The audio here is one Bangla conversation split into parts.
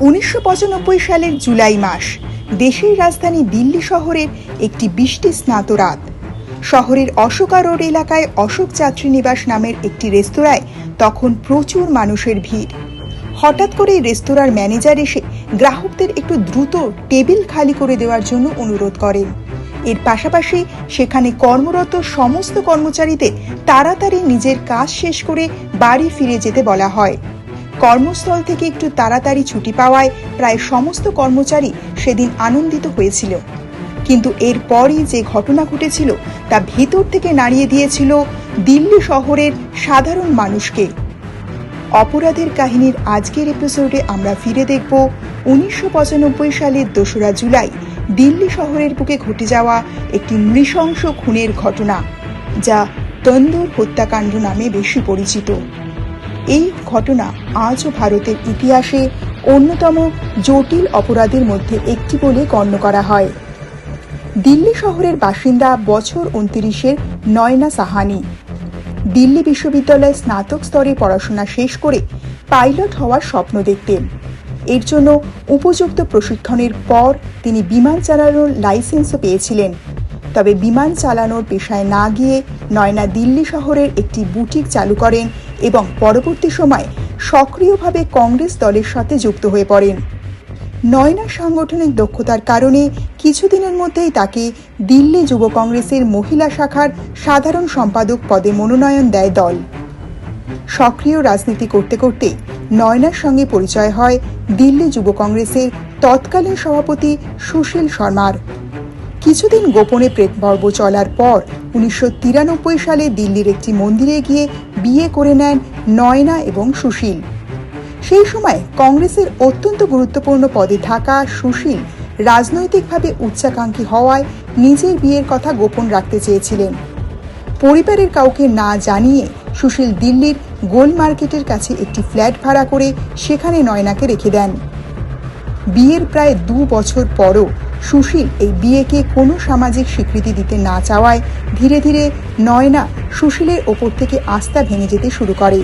উনিশশো পঁচানব্বই সালের জুলাই মাস, দেশের রাজধানী দিল্লি শহরের একটি বৃষ্টি স্নাত রাত। শহরের অশোকা রোড এলাকায় অশোক যাত্রী নিবাস নামের একটি রেস্তোরাঁয় তখন প্রচুর মানুষের ভিড়। হঠাৎ করে রেস্তোরাঁর ম্যানেজার এসে গ্রাহকদের একটু দ্রুত টেবিল খালি করে দেওয়ার জন্য অনুরোধ করেন। এর পাশাপাশি সেখানে কর্মরত সমস্ত কর্মচারীদের তাড়াতাড়ি নিজের কাজ শেষ করে বাড়ি ফিরে যেতে বলা হয়। কর্মস্থল থেকে একটু তাড়াতাড়ি ছুটি পাওয়ায় প্রায় সমস্ত কর্মচারী সেদিন আনন্দিত হয়েছিল। কিন্তু এরপরই যে ঘটনা ঘটেছিল, তা ভিতর থেকে নাড়িয়ে দিয়েছিল দিল্লি শহরের সাধারণ মানুষকে। অপরাধের কাহিনীর আজকের এপিসোডে আমরা ফিরে দেখব উনিশশো পঁচানব্বই সালের দোসরা জুলাই, দিল্লি শহরের বুকে ঘটে যাওয়া একটি নৃশংস খুনের ঘটনা, যা তন্দুর হত্যাকাণ্ড নামে বেশি পরিচিত। এই ঘটনা আজও ভারতের ইতিহাসে অন্যতম জটিল অপরাধের মধ্যে একটি বলে গণ্য করা হয়। দিল্লি শহরের বাসিন্দা বছর উনত্রিশের নয়না সাহানি। দিল্লি বিশ্ববিদ্যালয়ে স্নাতক স্তরে পড়াশোনা শেষ করে পাইলট হওয়ার স্বপ্ন দেখতেন। এর জন্য উপযুক্ত প্রশিক্ষণের পর তিনি বিমান চালানোর লাইসেন্সও পেয়েছিলেন। তবে বিমান চালানোর পেশায় না গিয়ে নয়না দিল্লি শহরের একটি বুটিক চালু করেন এবং পরবর্তী সময় সক্রিয়ভাবে কংগ্রেস দলের সাথে যুক্ত হয়ে পড়েন। নয়নার সাংগঠনিক দক্ষতার কারণে কিছুদিনের মধ্যেই তাকে দিল্লি যুব কংগ্রেসের মহিলা শাখার সাধারণ সম্পাদক পদে মনোনয়ন দেয় দল। সক্রিয় রাজনীতি করতে করতে নয়নার সঙ্গে পরিচয় হয় দিল্লি যুব কংগ্রেসের তৎকালীন সভাপতি সুশীল শর্মার। কিছুদিন গোপনে প্রেতপর্ব চলার পর উনিশশো তিরানব্বই সালে দিল্লির একটি মন্দিরে গিয়ে বিয়ে করে নেন নয়না এবং সুশীল। সেই সময় কংগ্রেসের অত্যন্ত গুরুত্বপূর্ণ পদে থাকা সুশীল রাজনৈতিকভাবে উচ্চাকাঙ্ক্ষী হওয়ায় নিজের বিয়ের কথা গোপন রাখতে চেয়েছিলেন। পরিবারের কাউকে না জানিয়ে সুশীল দিল্লির গোল মার্কেটের কাছে একটি ফ্ল্যাট ভাড়া করে সেখানে নয়নাকে রেখে দেন। বিয়ের প্রায় দু বছর পরও সুশীল এই বিয়েকে কোনো সামাজিক স্বীকৃতি দিতে না চাওয়ায় ধীরে ধীরে নয়না সুশীলের ওপর থেকে আস্থা ভেঙে যেতে শুরু করে।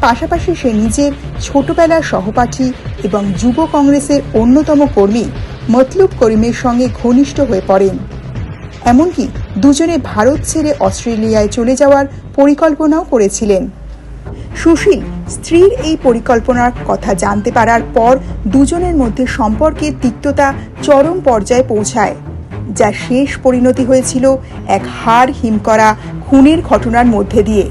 পাশাপাশি সে নিজের ছোটবেলার সহপাঠী এবং যুব কংগ্রেসের অন্যতম কর্মী মতলুব করিমের সঙ্গে ঘনিষ্ঠ হয়ে পড়েন। এমনকি দুজনে ভারত ছেড়ে অস্ট্রেলিয়ায় চলে যাওয়ার পরিকল্পনাও করেছিলেন। সুশীল, স্ত্রীর এই পরিকল্পনার কথা জানতে পারার পর দুজনের মধ্যে সম্পর্কের তিক্ততা চরম পর্যায়ে পৌঁছায়, যা শেষ পরিণতি হয়েছিল এক হাড় হিম করা খুনের ঘটনার মধ্যে দিয়ে।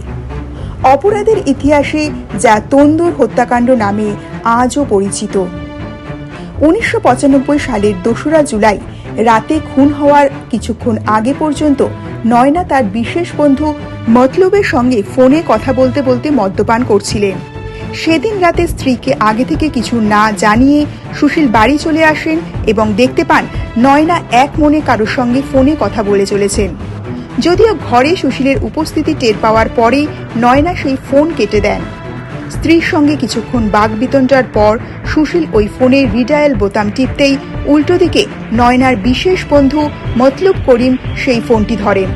অপরাধের ইতিহাসে যা তন্দুর হত্যাকাণ্ড নামে আজও পরিচিত। উনিশশো পঁচানব্বই সালের দোসরা জুলাই রাতে খুন হওয়ার কিছুক্ষণ আগে পর্যন্ত নয়না তার বিশেষ বন্ধু মতলবের সঙ্গে ফোনে কথা বলতে বলতে মদ্যপান করছিলেন। সেদিন রাতে স্ত্রীকে আগে থেকে কিছু না জানিয়ে সুশীল বাড়ি চলে আসেন এবং দেখতে পান নয়না এক মনে কারোর সঙ্গে ফোনে কথা বলে চলেছেন। যদিও ঘরে সুশীলের উপস্থিতি টের পাওয়ার পরে নয়না সেই ফোন কেটে দেন। স্ত্রীর সঙ্গে কিছুক্ষণ বাগবিতণ্ডার পর সুশীল ওই ফোনের রিডায়াল বোতাম টিপতেই উল্টো দিকে নয়নার বিশেষ বন্ধু মতলুব করিম সেই ফোনটি ধরেন।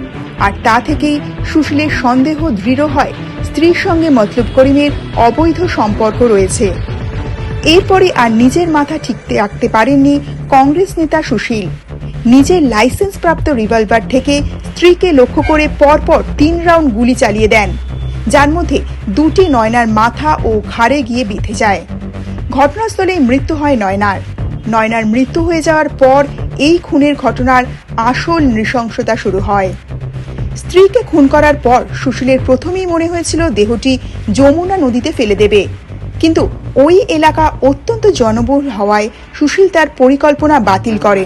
আর তা থেকেই সুশীলের সন্দেহ দৃঢ় হয়, স্ত্রীর সঙ্গে মতলুব করিমের অবৈধ সম্পর্ক রয়েছে। এরপরে আর নিজের মাথা ঠিকতে রাখতে পারেননি কংগ্রেস নেতা সুশীল। নিজের লাইসেন্স প্রাপ্ত রিভলভার থেকে স্ত্রীকে লক্ষ্য করে পরপর তিন রাউন্ড গুলি চালিয়ে দেন। যার মধ্যে দুটি নয়নার মাথা ও ঘাড়ে গিয়ে বিঁধে যায়। ঘটনাস্থলেই মৃত্যু হয় নয়নার। নয়নার মৃত্যু হয়ে যাওয়ার পর এই খুনের ঘটনার আসল নৃশংসতা শুরু হয়। স্ত্রীকে খুন করার পর সুশীলের প্রথমেই মনে হয়েছিল দেহটি যমুনা নদীতে ফেলে দেবে। কিন্তু ওই এলাকা অত্যন্ত জনবহুল হওয়ায় সুশীল তার পরিকল্পনা বাতিল করে।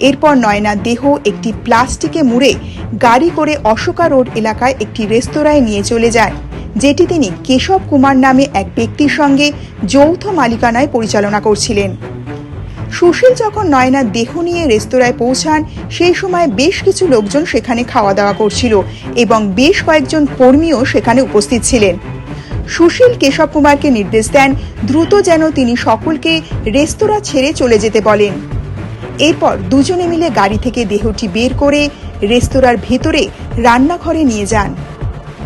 এরপর নয়না দেহ একটি প্লাস্টিকে মুড়ে গাড়ি করে অশোকা রোড এলাকায় একটি রেস্তোরাঁয় নিয়ে চলে যায়, যেটি তিনি কেশব কুমার নামে এক ব্যক্তির সঙ্গে যৌথ মালিকানায় পরিচালনা করছিলেন। সুশীল যখন নয়নার দেহ নিয়ে রেস্তোরাঁয় পৌঁছান, সেই সময় বেশ কিছু লোকজন সেখানে খাওয়া দাওয়া করছিল এবং বেশ কয়েকজন কর্মীও সেখানে উপস্থিত ছিলেন। সুশীল কেশব কুমারকে নির্দেশ দেন, দ্রুত যেন তিনি সকলকে রেস্তোরাঁ ছেড়ে চলে যেতে বলেন। এরপর দুজনে মিলে গাড়ি থেকে দেহটি বের করে রেস্তোরাঁর ভেতরে রান্নাঘরে নিয়ে যান।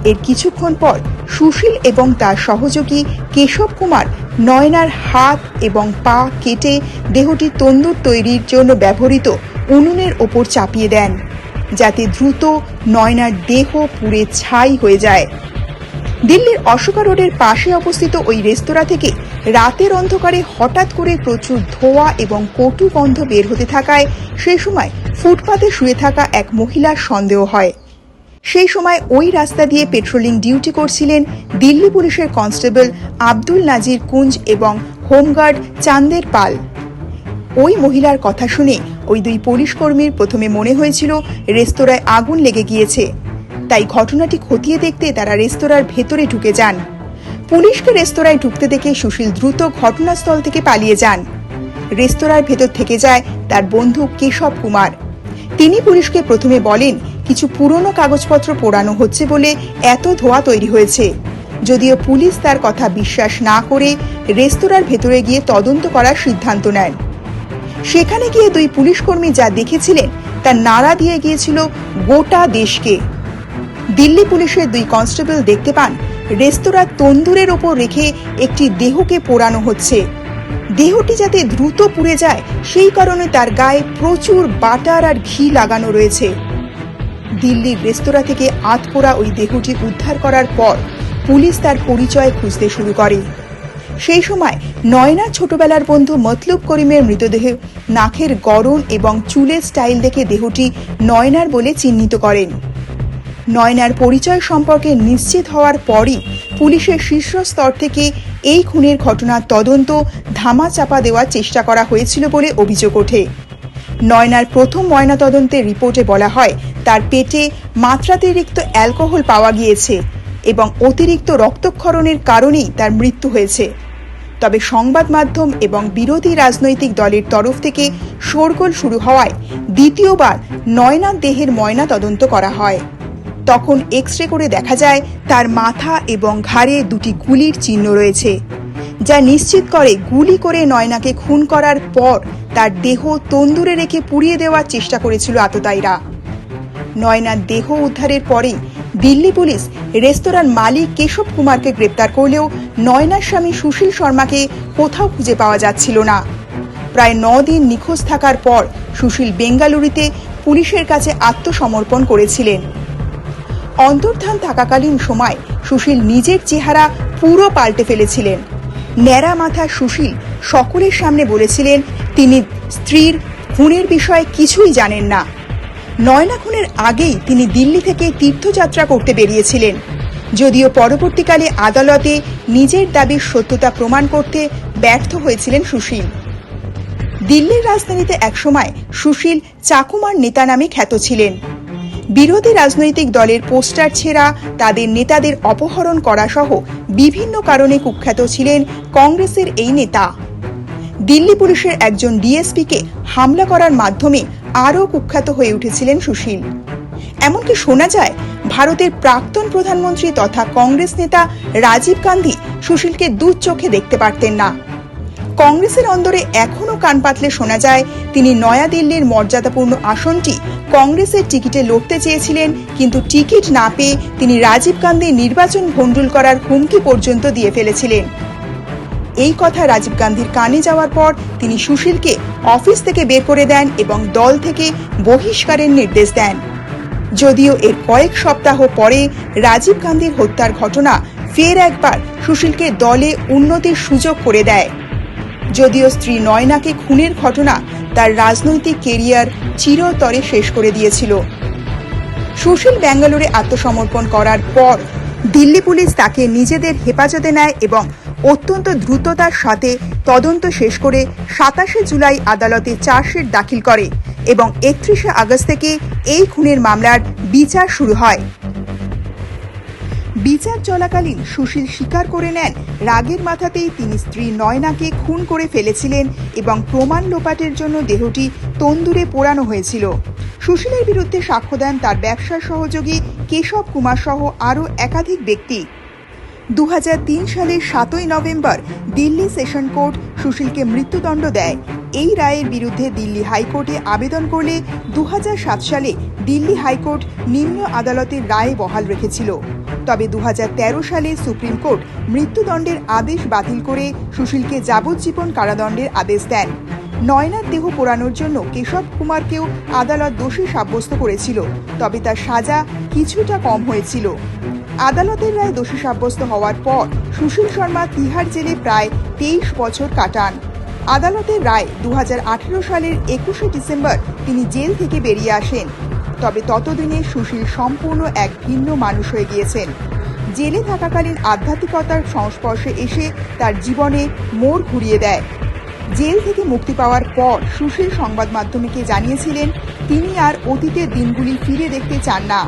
এর কিছুক্ষণ পর সুশীল এবং তার সহযোগী কেশব কুমার নয়নার হাত এবং পা কেটে দেহটি তন্দুর তৈরির জন্য ব্যবহৃত উনুনের ওপর চাপিয়ে দেন, যাতে দ্রুত নয়নার দেহ পুড়ে ছাই হয়ে যায়। দিল্লির অশোকা রোডের পাশে অবস্থিত ওই রেস্তোরাঁ থেকে রাতের অন্ধকারে হঠাৎ করে প্রচুর ধোঁয়া এবং কটু গন্ধ বের হতে থাকায় সেই সময় ফুটপাতে শুয়ে থাকা এক মহিলার সন্দেহ হয়। সেই সময় ওই রাস্তা দিয়ে পেট্রোলিং ডিউটি করছিলেন দিল্লি পুলিশের কনস্টেবল আব্দুল নাজির কুঞ্জ এবং হোমগার্ড চান্দের পাল। ওই মহিলার কথা শুনে ওই দুই পুলিশ কর্মীর প্রথমে মনে হয়েছিল রেস্তোরাঁয় আগুন লেগে গিয়েছে। তাই ঘটনাটি খতিয়ে দেখতে তারা রেস্তোরাঁর ভেতরে ঢুকে যান। পুলিশকে রেস্তোরাঁয় ঢুকতে দেখে সুশীল দ্রুত ঘটনাস্থল থেকে পালিয়ে যান। রেস্তোরাঁর ভেতর থেকে যায় তার বন্ধু কেশব কুমার। তিনি পুলিশকে প্রথমে বলেন, কিছু পুরনো কাগজপত্র পোড়ানো হচ্ছে বলে এত ধোঁয়া তৈরি হয়েছে। যদিও পুলিশ তার কথা বিশ্বাস না করে রেস্তোরাঁর ভেতরে গিয়ে তদন্ত করার সিদ্ধান্ত নেন। সেখানে গিয়ে দুই পুলিশ কর্মী যা দেখেছিলেন তা নাড়া দিয়ে গিয়েছিল গোটা দেশকে। দিল্লি পুলিশের দুই কনস্টেবল দেখতে পান। রেস্তোরাঁ তন্দুরের ওপর রেখে একটি দেহকে পোড়ানো হচ্ছে। দেহটি যাতে দ্রুত পুড়ে যায়, সেই কারণে তার গায়ে প্রচুর বাটার আর ঘি লাগানো রয়েছে। দিল্লির রেস্তোরাঁ থেকে আধপোড়া ওই দেহটি উদ্ধার করার পর পুলিশ তার পরিচয় খুঁজতে শুরু করে। সেই সময় নয়না ছোটবেলার বন্ধু মতলুব করিমের মৃতদেহ নাকের গড়ন এবং চুলের স্টাইল দেখে দেহটি নয়নার বলে চিহ্নিত করেন। নয়নার পরিচয় সম্পর্কে নিশ্চিত হওয়ার পরই পুলিশের শীর্ষ স্তর থেকে এই খুনের ঘটনার তদন্ত ধামা চাপা দেওয়ার চেষ্টা করা হয়েছিল বলে অভিযোগ ওঠে। নয়নার প্রথম ময়নাতদন্তের রিপোর্টে বলা হয়, তার পেটে মাত্রাতিরিক্ত অ্যালকোহল পাওয়া গিয়েছে এবং অতিরিক্ত রক্তক্ষরণের কারণেই তার মৃত্যু হয়েছে। তবে সংবাদ মাধ্যম এবং বিরোধী রাজনৈতিক দলের তরফ থেকে শোরগোল শুরু হওয়ায় দ্বিতীয়বার নয়নার দেহের ময়না তদন্ত করা হয়। তখন এক্স রে করে দেখা যায় তার মাথা এবং ঘাড়ে দুটি গুলির চিহ্ন রয়েছে, যা নিশ্চিত করে গুলি করে নয়নাকে খুন করার পর তার দেহ তন্দুরে রেখে পুড়িয়ে দেওয়ার চেষ্টা করেছিল আততায়ীরা। নয়নার দেহ উদ্ধারের পরে দিল্লি পুলিশ রেস্তোরাঁর মালিক কেশব কুমারকে গ্রেপ্তার করলেও নয়নার স্বামী সুশীল শর্মাকে কোথাও খুঁজে পাওয়া যাচ্ছিল না। প্রায় দিন নিখোঁজ থাকার পর সুশীল বেঙ্গালুরুতে পুলিশের কাছে আত্মসমর্পণ করেছিলেন। অন্তর্ধান থাকাকালীন সময় সুশীল নিজের চেহারা পুরো পাল্টে ফেলেছিলেন। ন্যাড়া মাথা সুশীল সকলের সামনে বলেছিলেন, তিনি স্ত্রীর খুনের বিষয়ে কিছুই জানেন না। নয়না খুনের আগেই তিনি দিল্লি থেকে তীর্থযাত্রা করতে বেরিয়েছিলেন। যদিও পরবর্তীকালে আদালতে নিজের দাবির সত্যতা প্রমাণ করতে ব্যর্থ হয়েছিলেন সুশীল। দিল্লির রাজধানীতে একসময় সুশীল চাকুমার নেতা নামে খ্যাত ছিলেন। বিরোধী রাজনৈতিক দলের পোস্টার ছেঁড়া, তাদের নেতাদের অপহরণ করা সহ বিভিন্ন কারণে কুখ্যাত ছিলেন কংগ্রেসের এই নেতা। দিল্লি পুলিশের একজন ডিএসপিকে হামলা করার মাধ্যমে আরও কুখ্যাত হয়ে উঠেছিলেন সুশীল। এমনকি শোনা যায়, ভারতের প্রাক্তন প্রধানমন্ত্রী তথা কংগ্রেস নেতা রাজীব গান্ধী সুশীলকে দু চোখে দেখতে পারতেন না। কংগ্রেসের অন্দরে এখনও কান পাতলে শোনা যায়, তিনি নয়াদিল্লির মর্যাদাপূর্ণ আসনটি কংগ্রেসের টিকিটে লড়তে চেয়েছিলেন, কিন্তু টিকিট না পেয়ে তিনি রাজীব গান্ধী নির্বাচন ভণ্ডুল করার হুমকি পর্যন্ত দিয়ে ফেলেছিলেন। এই কথা রাজীব গান্ধীর কানে যাওয়ার পর তিনি সুশীলকে অফিস থেকে বের করে দেন এবং দল থেকে বহিষ্কারের নির্দেশ দেন। যদিও এর কয়েক সপ্তাহ পরে রাজীব গান্ধীর হত্যার ঘটনা ফের একবার সুশীলকে দলে উন্নতির সুযোগ করে দেয়। যদিও স্ত্রী নয়নাকে খুনের ঘটনা তার রাজনৈতিক কেরিয়ার চিরতরে শেষ করে দিয়েছিল। সুশীল ব্যাঙ্গালোরে আত্মসমর্পণ করার পর দিল্লি পুলিশ তাকে নিজেদের হেফাজতে নেয় এবং অত্যন্ত দ্রুততার সাথে তদন্ত শেষ করে সাতাশে জুলাই আদালতে চার্জশিট দাখিল করে এবং একত্রিশে আগস্ট থেকে এই খুনের মামলার বিচার শুরু হয়। বিচার চলাকালীন সুশীল স্বীকার করে নেন। রাগের মাথাতেই তিনি স্ত্রী নয়নাকে খুন করে ফেলেছিলেন এবং প্রমাণ লোপাটের জন্য দেহটি তন্দুরে পোড়ানো হয়েছিল। সুশীলের বিরুদ্ধে সাক্ষ্য দেন তার ব্যবসার সহযোগী কেশব কুমার সহ আরও একাধিক ব্যক্তি। দু হাজার তিন সালের সাতই নভেম্বর দিল্লি সেশন কোর্ট সুশীলকে মৃত্যুদণ্ড দেয়। এই রায়ের বিরুদ্ধে দিল্লি হাইকোর্টে আবেদন করলে দু হাজার সাত সালে দিল্লি হাইকোর্ট নিম্ন আদালতের রায় বহাল রেখেছিল। তবে দু হাজার তেরো সালে সুপ্রিম কোর্ট মৃত্যুদণ্ডের আদেশ বাতিল করে সুশীলকে যাবজ্জীবন কারাদণ্ডের আদেশ দেন। নয়নার দেহ পোড়ানোর জন্য কেশব কুমারকেও আদালত দোষী সাব্যস্ত করেছিল, তবে তার সাজা কিছুটা কম হয়েছিল। আদালতের রায় দোষী সাব্যস্ত হওয়ার পর সুশীল শর্মা তিহার জেলে প্রায় তেইশ বছর কাটান। আদালতের রায় দু হাজার আঠেরো সালের একুশে ডিসেম্বর তিনি জেল থেকে বেরিয়ে আসেন। তবে ততদিনে সুশীল সম্পূর্ণ এক ভিন্ন মানুষ হয়ে গিয়েছেন। জেলে থাকাকালীন আধ্যাত্মিকতার সংস্পর্শে এসে তার জীবনে মোড় ঘুরিয়ে দেয়। জেল থেকে মুক্তি পাওয়ার পর সুশীল সংবাদ মাধ্যমকে জানিয়েছিলেন, তিনি আর অতীতের দিনগুলি ফিরে দেখতে চান না।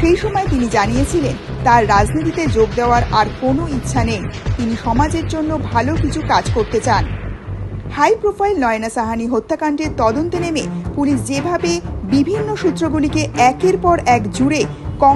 সেই সময় তিনি জানিয়েছিলেন, তার রাজনীতিতে যোগ দেওয়ার আর কোনো ইচ্ছা নেই। তিনি সমাজের জন্য ভালো কিছু কাজ করতে চান। হাই প্রোফাইল নয়না সাহানি হত্যাকাণ্ডের তদন্তে নেমে পুলিশ যেভাবে বিভিন্ন সূত্রগুলিকে একের পর এক জুড়ে